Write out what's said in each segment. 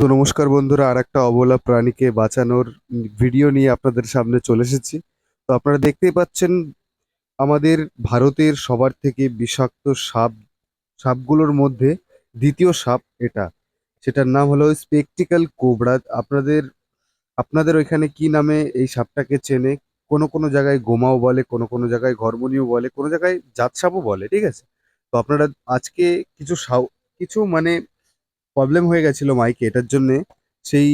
তো নমস্কার বন্ধুরা আর একটা অবলা প্রাণীকে বাঁচানোর ভিডিও নিয়ে আপনাদের সামনে চলে এসেছি। তো আপনারা দেখতেই পাচ্ছেন, আমাদের ভারতের সবার থেকে বিষাক্ত সাপ, সাপগুলোর মধ্যে দ্বিতীয় সাপ এটা। সেটার নাম হলো স্পেকটিক্যাল কোবরা আপনাদের আপনাদের ওইখানে কি নামে এই সাপটাকে চেনে? কোনো কোনো জায়গায় গোমাও বলে, কোনো কোনো জায়গায় ঘরমনিও বলে, কোনো জায়গায় জাত সাপও বলে, ঠিক আছে? তো আপনারা আজকে কিছু সাউ কিছু মানে প্রবলেম হয়ে গেছিল মাইকে এটার জন্যে সেই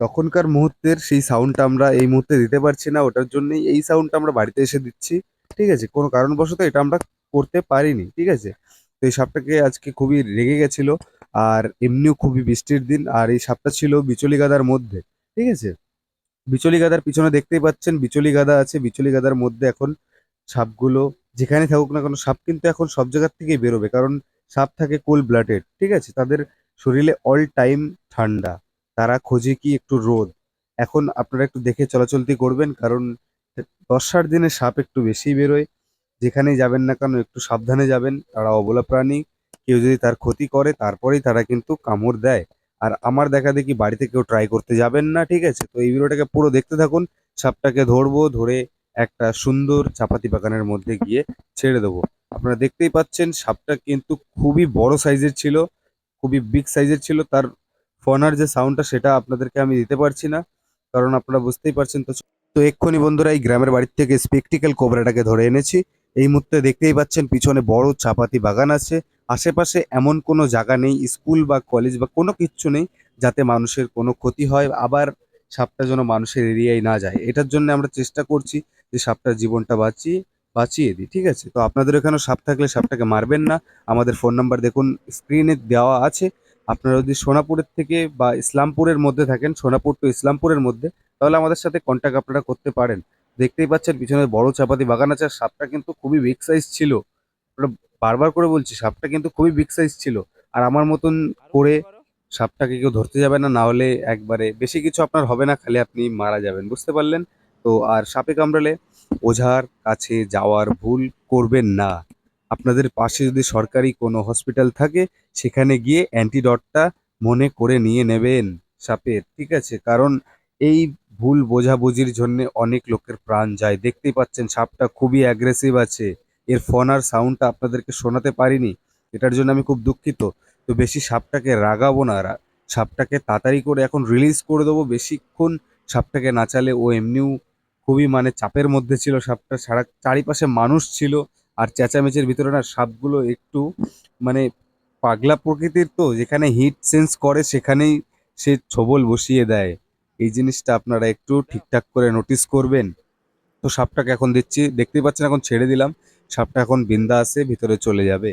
তখনকার মুহূর্তের সেই সাউন্ডটা আমরা এই মুহূর্তে দিতে পারছি না, ওটার জন্যই এই সাউন্ডটা আমরা বাড়িতে এসে দিচ্ছি, ঠিক আছে? কোনো কারণবশত এটা আমরা করতে পারিনি, ঠিক আছে? তো এই সাপটাকে আজকে খুবই রেগে গেছিল, আর এমনিও খুবই বৃষ্টির দিন, আর এই সাপটা ছিল বিচলি গাদার মধ্যে, ঠিক আছে? বিচলি গাদার পিছনে দেখতেই পাচ্ছেন বিচলি গাদা আছে বিচলি গাদার মধ্যে এখন সাপগুলো যেখানে থাকুক না কেন, সাপ কিন্তু এখন সব জায়গার থেকেই বেরোবে, কারণ সাপ থাকে কোল্ড ব্লাডেড ঠিক আছে? তাদের শরীরে অল টাইম ঠান্ডা, তারা খোঁজে কি একটু রোদ। এখন আপনারা একটু দেখে চলাচলতি করবেন, কারণ বর্ষার দিনে সাপ একটু বেশি বেরোয়। যেখানেই যাবেন না কেন, একটু সাবধানে যাবেন, তারা অবলা প্রাণী, কেউ যদি তার ক্ষতি করে, তারপরেই তারা কিন্তু কামড় দেয়। আর আমার দেখা দেখি বাড়িতে কেউ ট্রাই করতে যাবেন না, ঠিক আছে? তো এই ভিডিওটাকে পুরো দেখতে থাকুন, সাপটাকে ধরবো, ধরে একটা সুন্দর চাপাতি বাগানের মধ্যে গিয়ে ছেড়ে দেবো। আপনারা দেখতেই পাচ্ছেন, সাপটা কিন্তু খুবই বড় সাইজের ছিল, খুবই বিগ সাইজের ছিল। তার ফনার যে সাউন্ডটা সেটা আপনাদেরকে আমি দিতে পারছি না, কারণ আপনারা বুঝতেই পারছেন তো। তো এক্ষুনি বন্ধুরা, এই গ্রামের বাড়ির থেকে স্পেকটিক্যাল কোবরাটাকে ধরে এনেছি। এই মুহূর্তে দেখতেই পাচ্ছেন, পিছনে বড় চাপাতি বাগান আছে। আশেপাশে এমন কোনো জায়গা নেই, স্কুল বা কলেজ বা কোনো কিচ্ছু নেই, যাতে মানুষের কোনো ক্ষতি হয়, আবার সাপটা যেন মানুষের এরিয়ায় না যায়। এটার জন্য আমরা চেষ্টা করছি যে সাপটার জীবনটা বাঁচিয়ে বাঁচিয়ে দিই, ঠিক আছে? তো আপনাদের এখানেও সাপ থাকলে সাপটাকে মারবেন না। আমাদের ফোন নাম্বার দেখুন, স্ক্রিনে দেওয়া আছে। আপনারা যদি সোনাপুরের থেকে বা ইসলামপুরের মধ্যে থাকেন, সোনাপুর টু ইসলামপুরের মধ্যে, তাহলে আমাদের সাথে কন্ট্যাক্ট আপনারা করতে পারেন। দেখতেই পাচ্ছেন পিছনে বড় চাপাতি বাগান আছে, আর সাপটা কিন্তু খুবই বিগ সাইজ ছিল। বারবার করে বলছি, সাপটা কিন্তু খুবই বিগ সাইজ ছিল। আর আমার মতন করে সাপটাকে কেউ ধরতে যাবে না না হলে একবারে বেশি কিছু আপনার হবে না, খালি আপনি মারা যাবেন, বুঝতে পারলেন? তো আর সাপে কামড়ালে ওঝার কাছে যাওয়ার ভুল করবেন না। আপনাদের পাশে যদি সরকারি কোনো হসপিটাল থাকে, সেখানে গিয়ে অ্যান্টিডটটা মনে করে নিয়ে নেবেন সাপের, ঠিক আছে? কারণ এই ভুল বোঝাবুঝির জন্য অনেক লোকের প্রাণ যায়। দেখতেই পাচ্ছেন সাপটা খুবই অ্যাগ্রেসিভ আছে। এর ফোন আর সাউন্ডটা আপনাদেরকে শোনাতে পারিনি, এটার জন্য আমি খুব দুঃখিত। তো বেশি সাপটাকে রাগাবো না সাপটাকে তাড়াতাড়ি করে এখন রিলিজ করে দেবো। বেশিক্ষণ সাপটাকে নাচালে ও এমনিও খুবই মানে চাপের মধ্যে ছিল সাপটা, সারা চারিপাশে মানুষ ছিল আর চেঁচামেচির ভিতরে না সাপগুলো একটু মানে পাগলা প্রকৃতির তো, যেখানে হিট সেন্স করে সেখানেই সে ছোবল বসিয়ে দেয়। এই জিনিসটা আপনারা একটু ঠিকঠাক করে নোটিস করবেন। তো সাপটাকে এখন দিচ্ছি, দেখতেই পাচ্ছেন এখন ছেড়ে দিলাম, সাপটা এখন বিন্দা আসে ভিতরে চলে যাবে।